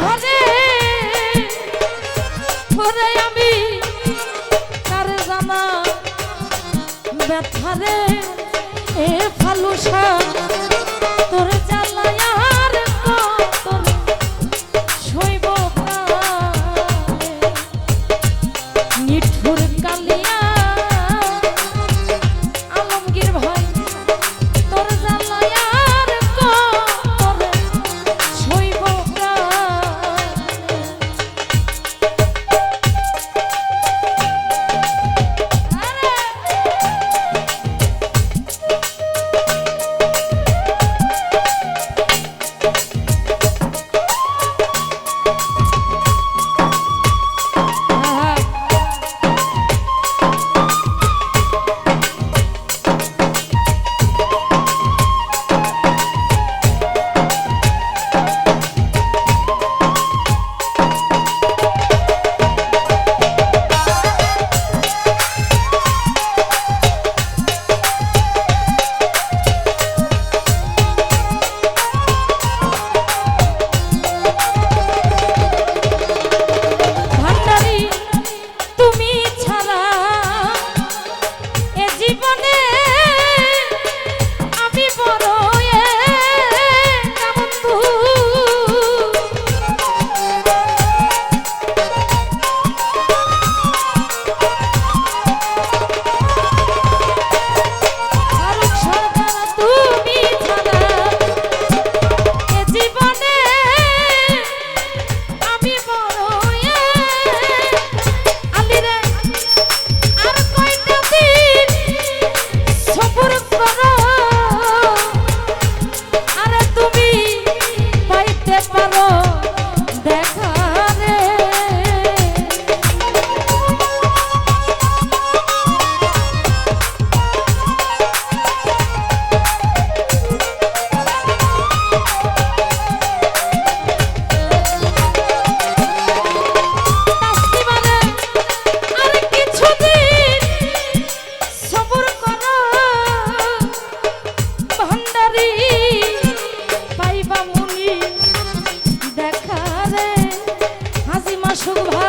ধরে ঘরে আমি তার জানা ব্যথারে এ ফালুসা তোর সুখ